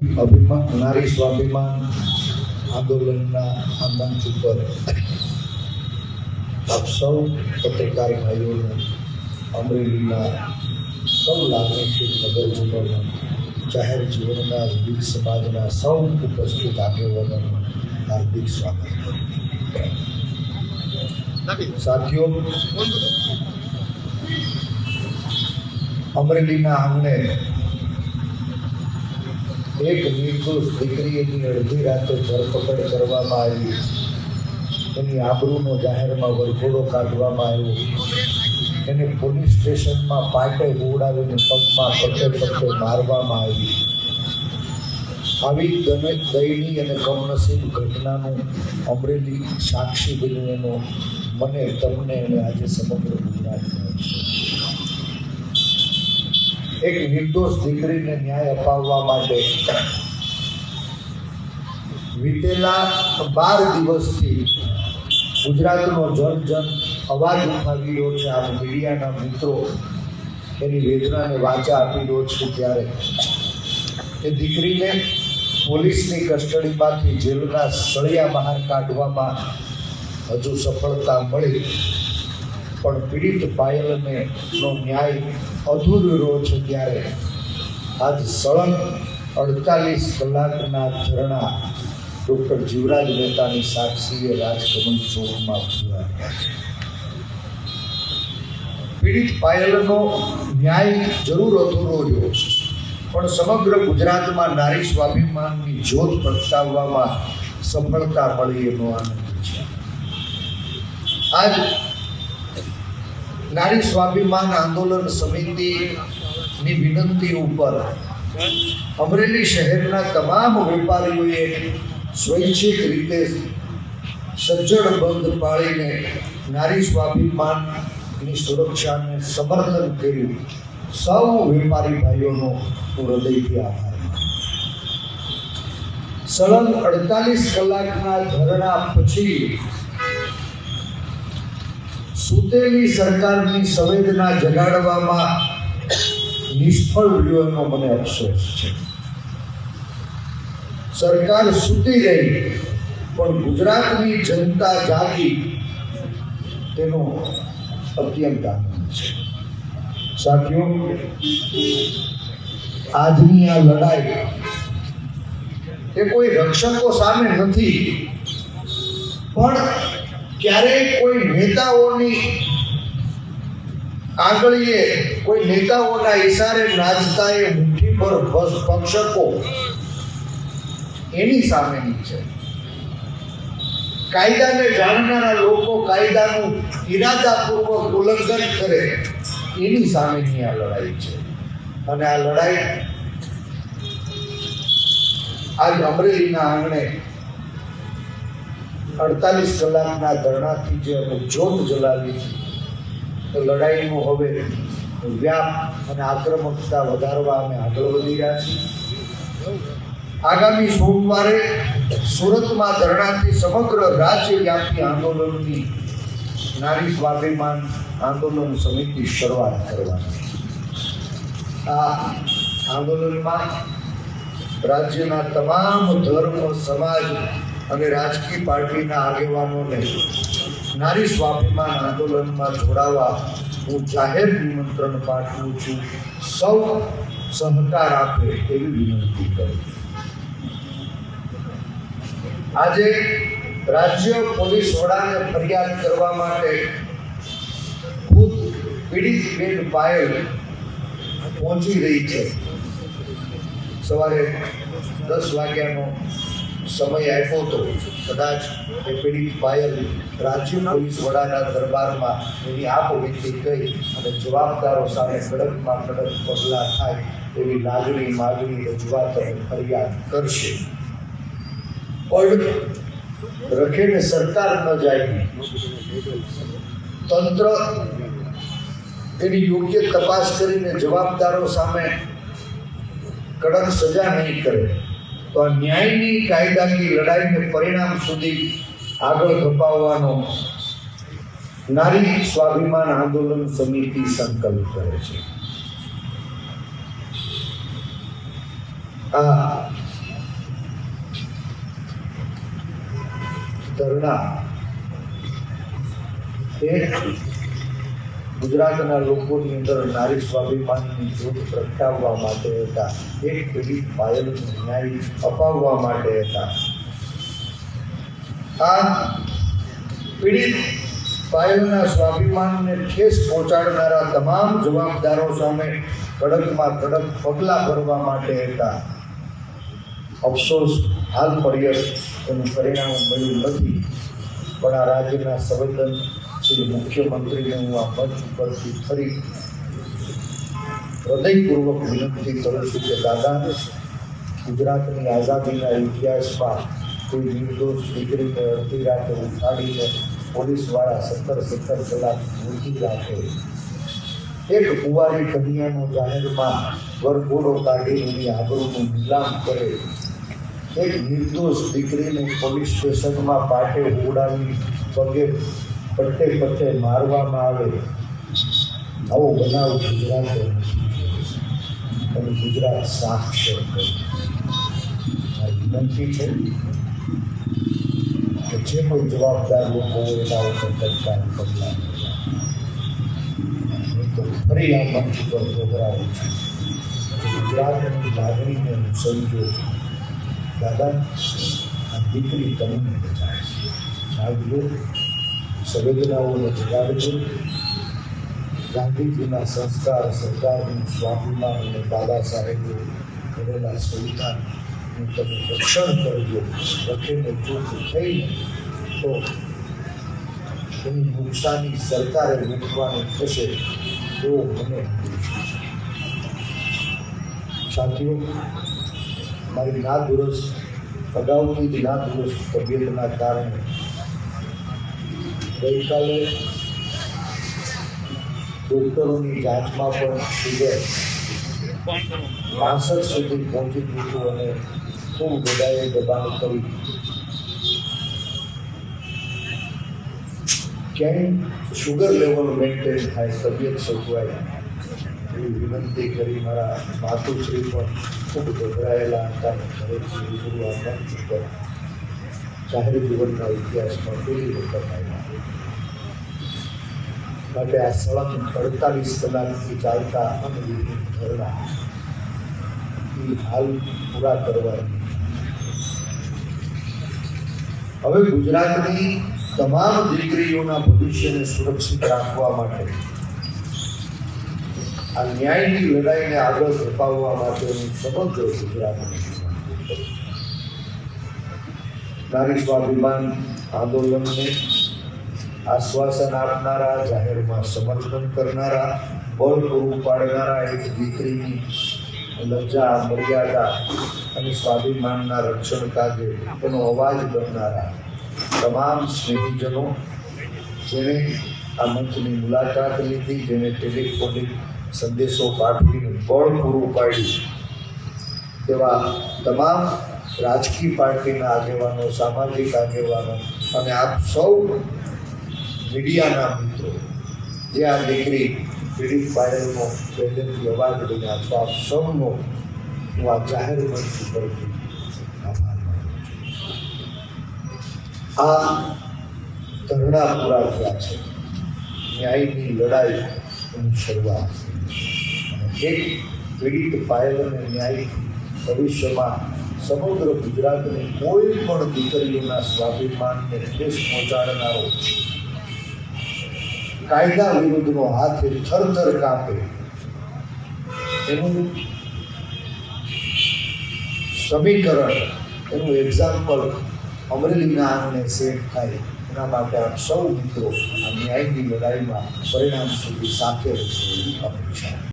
અભિમાન નારી સ્વાભિમાન આંદોલનના મંચ ઉપર આપ સૌ પત્રકાર ભાઈઓને અમરેલીના સૌ લાગણીશીલ નગરજનોને જાહેર જીવનના વિવિધ સમાજના સૌ ઉપસ્થિત આગેવાનોનું હાર્દિક સ્વાગત સાથીઓ અમરેલીના આંગણે એક નિર્દોષ દીકરીની અડધી રાતે ધરપકડ કરવામાં આવી. એની આબરૂનો જાહેરમાં વરઘોડો કાઢવામાં આવ્યો. એને પોલીસ સ્ટેશનમાં પાટે ઉડાવીને પગમાં પટ્ટે પટ્ટે મારવામાં આવી. આવી ગમે દયનીય અને કમનસીબ ઘટનાનું અમરેલી સાક્ષી બનીને મને, તમને અને આજે સમગ્ર ગુજરાતને એક નિર્દોષ દીકરીને ન્યાય અપાવવા માટે વીતેલા બાર દિવસથી ગુજરાતનો જન અવાજ ઉઠાવી રહ્યો છે. આ મીડિયાના મિત્રો એની વેદનાને વાચા આપી રહ્યો છે ત્યારે. એ દીકરીને પોલીસની કસ્ટડીમાંથી જેલના સળિયા બહાર કાઢવામાં હજુ સફળતા મળી. પણ પીડિત પાયલને નો ન્યાય અધૂરો રહ્યો છે ત્યારે. આજ સળંગ અડતાલીસ કલાકના ધરણા ડૉક્ટર જીવરાજ મહેતાની સાક્ષીએ રાજકમલ ચોકમાં પૂરા પીડિત પાયલનો ન્યાય જરૂર અધૂરો રહ્યો પણ સમગ્ર ગુજરાતમાં નારી સ્વાભિમાનની જ્યોત પ્રગટાવવામાં સફળતા મળી એનો આનંદ છે. આજ નારી સ્વાભિમાન આંદોલન સમિતિની વિનંતી ઉપર અમરેલી શહેરના તમામ વેપારીઓએ સ્વૈચ્છિક રીતે સજ્જડ બંધ પાળીને નારી સ્વાભિમાનની સુરક્ષાને સમર્થન કર્યું. સૌ વેપારી ભાઈઓનો હું હૃદયથી આભાર સળંગ અડતાલીસ કલાકના ધરણા પછી સૂતેલી સરકારની સંવેદના જગાડવામાં નિષ્ફળ રહ્યો મને અફસોસ છે. સરકાર સૂતી રહી, પણ ગુજરાતની જનતા જાગી તેનો અત્યંત આનંદ છે. સાથીઓ, આજની આ લડાઈ એ કોઈ રક્ષકો સામે નથી, પણ ક્યારેય કોઈ નેતાઓની આંગળીએ, કોઈ નેતાઓના ઈશારે નાચતા એ મુઠ્ઠી પર બસ પક્ષકો એની સામેની છે. કાયદાને જાણનારા લોકો કાયદાનું ઈરાદાપૂર્વક ઉલ્લંઘન કરે, એની સામેની આ લડાઈ છે. અને આ લડાઈ આજ અમરેલીના આંગણે અડતાલીસ કલાકના ધરણાથી જે અમે જોત જલાવી તો લડાઈનું હવે વ્યાપ અને આક્રમકતા વધારવા અમે આગળ વધી રહ્યા છીએ. આગામી સોમવારે સુરતમાં ધરણાથી સમગ્ર રાજ્યવ્યાપી આંદોલનની નારી સ્વાભિમાન આંદોલન સમિતિ શરૂઆત કરવાની આ આંદોલનમાં રાજ્યના તમામ ધર્મ, સમાજ અને રાજકીય પાર્ટીના આગેવાનોને નારી સ્વાભિમાન આંદોલનમાં જોડાવા હું જાહેર નિમંત્રણ પાઠવું છું સૌ સહકાર આપે એવી વિનંતી કરું છું. આજે રાજ્ય પોલીસ વડાને ફરિયાદ કરવા માટે ખુદ પીડિત બેન પાયલ પહોંચી રહી છે સવારે દસ વાગ્યાનો સમય આપ્યો હતો કદાચ એ પીડિત પાયલ રાજ્ય પોલીસ વડાના દરબારમાં એની આપ વિનંતી કહી અને જવાબદારો સામે કડકમાં કડક પગલાં થાય એવી લાગણી માગણી રજૂઆત ફરિયાદ કરશે. પણ રખેને સરકાર ન જાય. તંત્ર એની યોગ્ય તપાસ કરીને જવાબદારો સામે કડક સજા નહીં કરે. તો આ ન્યાયની કાયદાની લડાઈને પરિણામ સુધી આગળ ધપાવવાનો નારી સ્વાભિમાન આંદોલન સમિતિ સંકલ્પ કરે છે. આ ધરણા ગુજરાતના લોકોની અંદર નારી સ્વાભિમાનની જ્યોત પ્રગટાવવા માટે હતા. એક પીડિત પાયલને ન્યાય અપાવવા માટે હતા. આ પીડિત પાયલના સ્વાભિમાનને ઠેસ પહોંચાડનારા તમામ જવાબદારો સામે કડકમાં કડક પગલાં ભરવા માટે હતા. અફસોસ, હાલ પર્યત એનું પરિણામ મળ્યું નથી. પણ આ રાજ્યના સંવેદનશીલ મુખ્યમંત્રીને હું આ મંચ ઉપરથી ફરી હૃદયપૂર્વક વિનંતી કરું છું કે દાદા ગુજરાતની આઝાદીના ઇતિહાસમાં કોઈ નિર્દોષ દીકરીને અડધી રાતે ઉઠાડીને પોલીસવાળા સત્તર સત્તર કલાક મૂકી રાખે. એક કુંવારી કન્યાનો જાહેરમાં વરઘોડો કાઢી એની આબરૂનું નિલામ કરે. એક નિર્દોષ દીકરીને પોલીસ સ્ટેશનમાં પાટે ઉડાવી પગે પટ્ટે પટ્ટે મારવામાં આવે. આવો બનાવ ગુજરાત અને ગુજરાત સાફ છે વિનંતી છે કે જે કોઈ જવાબદાર લોકો હોય એના ઉપર તત્કાલ પગલાં ફરી આ મંચ પર દોહરાવું છું ગુજરાતની લાગણીને હું સમજો દાદા, આ દીકરી તમને બચાવે છે. જાગજો સંવેદનાઓને છે. ગાંધીજીના સંસ્કાર સરદારનું સ્વાભિમાન અને દાદા સાહેબે કરેલા સંવિધાનનું તમે રક્ષણ કરજો રખીને ચૂક થઈને તો એની નુકસાની સરકારે વેઠવાની થશે એવો મને સાથીઓ, મારી ના દુરસ્ત અગાઉથી જ ના દુરસ્ત તબિયતના કારણે ગઈકાલે ડૉક્ટરોની જાંચમાં પણ સુગર પાસઠ સુધી પહોંચી ગયું અને ખૂબ બધાએ દબાણ કરી ક્યાંય શુગર લેવલ મેન્ટેન થાય, તબિયત સચવાય એવી વિનંતી કરી મારા માતુશ્રી પણ ખૂબ ગભરાયેલા હતા. અને ઘરેથી રૂબરૂ આ ઉપર જીવનના ઇતિહાસમાં કોઈ માટે આ સળંગ અડતાલીસ કલાકથી ચાલતા અનવિરત ધરણા હાલ પૂરા કરવાની હવે ગુજરાતની તમામ દીકરીઓના ભવિષ્યને સુરક્ષિત રાખવા માટે આ ન્યાયની લડાઈને આગળ ધપાવવા માટેનું સમગ્ર ગુજરાતનું નારી સ્વાભિમાન આંદોલનને આશ્વાસન આપનારા, જાહેરમાં સમર્થન કરનારા, બળ પૂરું પાડનારા એક દીકરીની લજ્જા, મર્યાદા અને સ્વાભિમાનના રક્ષણ કાર્ય તેનો અવાજ બનનારા તમામ સ્નેહીજનો જેણે આ મંચની મુલાકાત લીધી, જેણે ટેલિફોનિક સંદેશો પાઠવીને બળ પૂરું પાડ્યું. તેવા તમામ રાજકીય પાર્ટીના આગેવાનો, સામાજિક આગેવાનો અને આપ સૌ મીડિયાના મિત્રો, જે આ દીકરી પીડિત પાયલનો પહેલેથી અવાજ બન્યા છો આપ સૌનો હું આ જાહેર મંચ પરથી આ ધરણા પૂરા થયા છે. ન્યાયની લડાઈ શરૂઆત એક પીડિત પાયલને ન્યાય ભવિષ્યમાં સમગ્ર ગુજરાતની કોઈ પણ દીકરીઓના સ્વાભિમાનને ઠેસ પહોંચાડનારો કાયદા વિરુદ્ધનો હાથ એ થરથર કાપે, એનું સમીકરણ, એનું એક્ઝામ્પલ અમરેલીના આંગણે સેટ થાય. એના માટે આપ સૌ મિત્રો આ ન્યાયની લડાઈમાં પરિણામ સુધી સાથે રહેશે. એવી અપેક્ષા